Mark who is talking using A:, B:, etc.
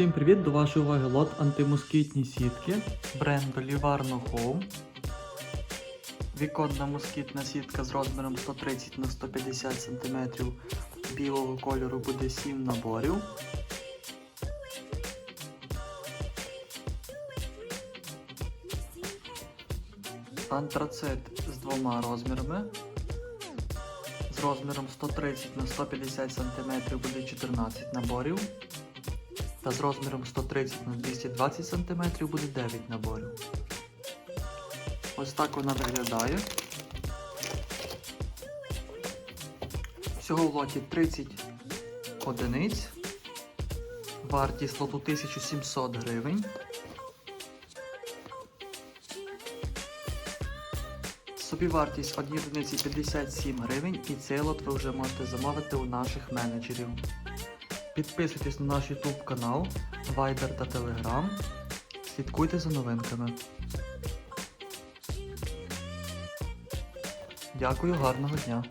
A: Всім привіт! До вашої уваги лот антимоскітні сітки бренду Livarno Home. Віконна москітна сітка з розміром 130 на 150 см білого кольору буде 7 наборів. Антрацит з двома розмірами. З розміром 130 на 150 см буде 14 наборів. Та з розміром 130 на 220 см буде 9 наборів. Ось так вона виглядає. Всього в лоті 30 одиниць. Вартість лоту 1700 гривень. Собівартість однієї одиниці 57 гривень і цей лот ви вже можете замовити у наших менеджерів. Підписуйтесь на наш YouTube канал, Viber та Telegram. Слідкуйте за новинками. Дякую, гарного дня!